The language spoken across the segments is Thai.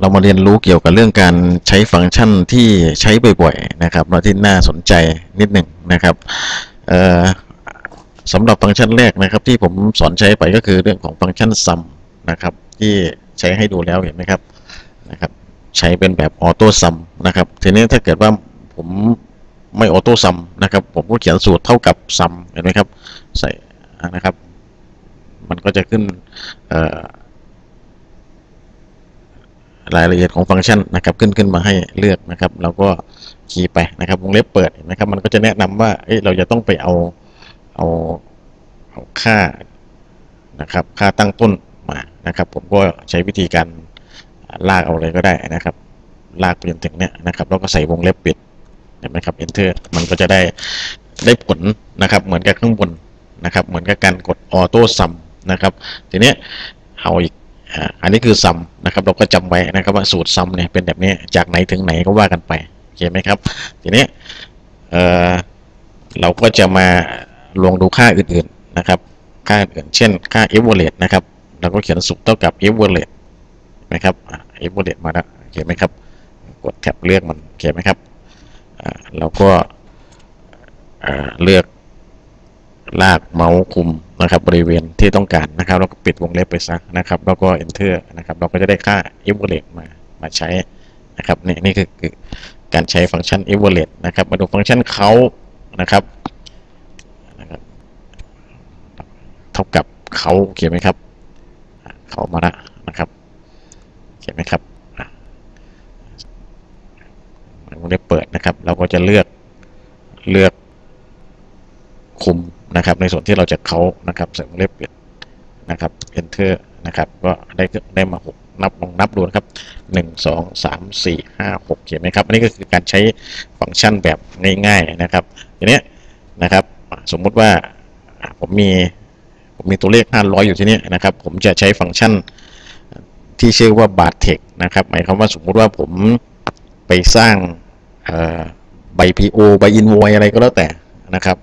เรามาเรียนรู้เกี่ยวกับเรื่องการใช้ฟังก์ชันที่ใช้บ่อยๆนะครับแล้วที่น่าสนใจนิดหนึ่งนะครับสำหรับฟังก์ชันแรกนะครับที่ผมสอนใช้ไปก็คือเรื่องของฟังก์ชัน sum นะครับที่ใช้ให้ดูแล้วเห็นไหมครับนะครับ ใช้เป็นแบบออโต้ซัมนะครับทีนี้ถ้าเกิดว่าผมไม่ออโต้ซัมนะครับผมก็เขียนสูตรเท่ากับซัมเห็นไหมครับใส่นะครับ มันก็จะขึ้นเอ่อ รายละเอียดของฟังก์ชันนะครับขึ้นขึ้นมาให้เลือกนะครับ เราก็คีย์ไปนะครับวงเล็บเปิดนไหมครับ มันก็จะแนะนำว่าเอ้ยเราจะต้องไปเอาเอาเอาค่านะครับค่าตั้งต้นมานะครับ ผมก็ใช้วิธีการลากเอาเลยก็ได้นะครับ ลากไปจนถึงเนี้ยนะครับแล้วก็ใส่วงเล็บปิดเห็นไหมครับ enter มันก็จะได้ได้ผลนะครับ เหมือนกับข้างบนนะครับ เหมือนกับการกดออโต้ซัมนะครับ ทีเนี้ยเอาอีก อันนี้คือซัมนะครับเราก็จำไว้นะครับว่าสูตรซัมเนี่ยเป็นแบบนี้จากไหนถึงไหนก็ว่ากันไปโอเคไหมครับ ทีนี้เออเราก็จะมาลองดูค่าอื่นๆนะครับ ค่าอื่นเช่นค่า evaluate นะครับเราก็เขียนสุเท่ากับ evaluate นะครับอ่า evaluate มาแล้วโอเคไหมครับ กดแท็บเลือกมันโอเคไหมครับเราก็เลือก ลากเมาส์คุมนะครับบริเวณที่ต้องการนะครับแล้วก็ปิดวงเล็บไปซะนะครับ แล้วก็ enter นะครับ เราก็จะได้ค่า evaluate มามาใช้นะครับนี่นี่คือการใช้ฟังก์ชัน evaluate นะครับ มาดูฟังก์ชันเขานะครับเท่ากับเขาโอเคไหมครับ เขามาละนะครับโอเคไหมครับวงเล็บเปิดนะครับ เราก็จะเลือกเลือก นะครับ ในส่วนที่เราจะเขานะครับใส่วงเล็บปิดนะครับ enter นะครับ ก็ได้ได้มาหกนับลองนับดูนะครับหนึ่งสองสามสี่ห้าหกเห็นไหมครับ อันนี้ก็คือการใช้ฟังก์ชันแบบง่าย ๆ นะครับทีนี้นะครับสมมุติว่าผมมีผมมีตัวเลข 500 อยู่ที่นี้นะครับ ผมจะใช้ฟังก์ชันที่ชื่อว่า b a r t e x นะครับหมายความว่าสมมุติว่าผมไปสร้างใบ PO ใบ invoice อะไรก็แล้วแต่นะครับ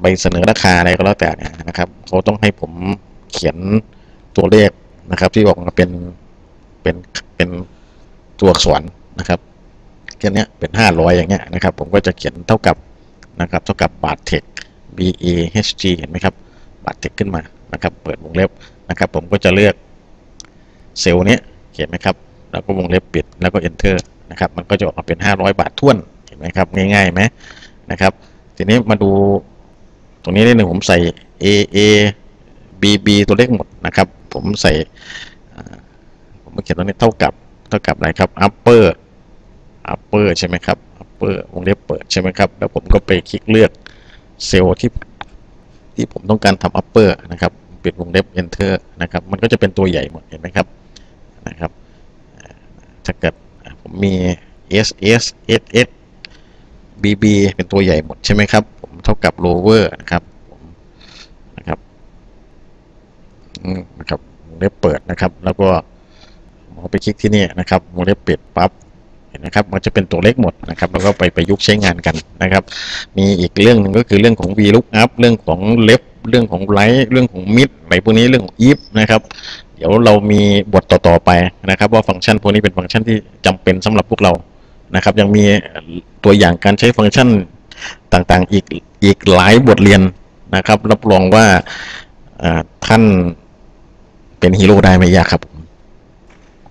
ใบเสนอราคาอะไรก็แล้วแต่เนี่ยนะครับเขาต้องให้ผมเขียนตัวเลขนะครับ ที่ออกมาเป็นเป็นเป็นตัวอักษรนะครับแค่นี้เป็น 500 อย่างเงี้ยนะครับ ผมก็จะเขียนเท่ากับนะครับ เท่ากับบาทเทค B A H G เห็นไหมครับ บาทเทคขึ้นมานะครับ เปิดวงเล็บนะครับ ผมก็จะเลือกเซลล์นี้ยเห็นไหมครับ แล้วก็วงเล็บปิดแล้วก็ enter นะครับ มันก็จะออกมาเป็น 500 บาทท้วนเห็นไหมครับ ง่ายๆไหมนะครับ ทีนี้มาดู ตรงนี้นิดหนึ่งผมใส่ A A B B ตัวเลขหมดนะครับ ผมใส่ผมเขียนตรงนี้เท่ากับเท่ากับอะไรครับ upper upper ใช่ไหมครับ upper วงเล็บเปิดใช่ไหมครับ แล้วผมก็ไปคลิกเลือกเซลล์ที่ที่ผมต้องการทำ upper นะครับปิดวงเล็บ enter นะครับ มันก็จะเป็นตัวใหญ่หมดเห็นไหมครับนะครับ ถ้าเกิดผมมี S S S S BB เป็นตัวใหญ่หมดใช่ไหมครับ เท่ากับ lower นะครับนะครับนะครับวงเล็บเปิดนะครับ แล้วก็มเอาไปคลิกที่นี่นะครับวงเล็บปิดปั๊บเห็นนะครับ มันจะเป็นตัวเลขหมดนะครับ แล้วก็ไปประยุกต์ใช้งานกันนะครับ มีอีกเรื่องหนึ่งก็คือเรื่องของ VLOOKUP เรื่องของ left เรื่องของ right เรื่องของ mid อะไรพวกนี้เรื่องของ if นะครับ เดี๋ยวเรามีบทต่อๆไปนะครับ ว่าฟังก์ชันพวกนี้เป็นฟังก์ชันที่จำเป็นสำหรับพวกเรานะครับ ยังมีตัวอย่างการใช้ฟังก์ชัน ต่างๆอีกอีกหลายบทเรียนนะครับ รับรองว่าท่านเป็นฮีโร่ได้ไม่ยากครับ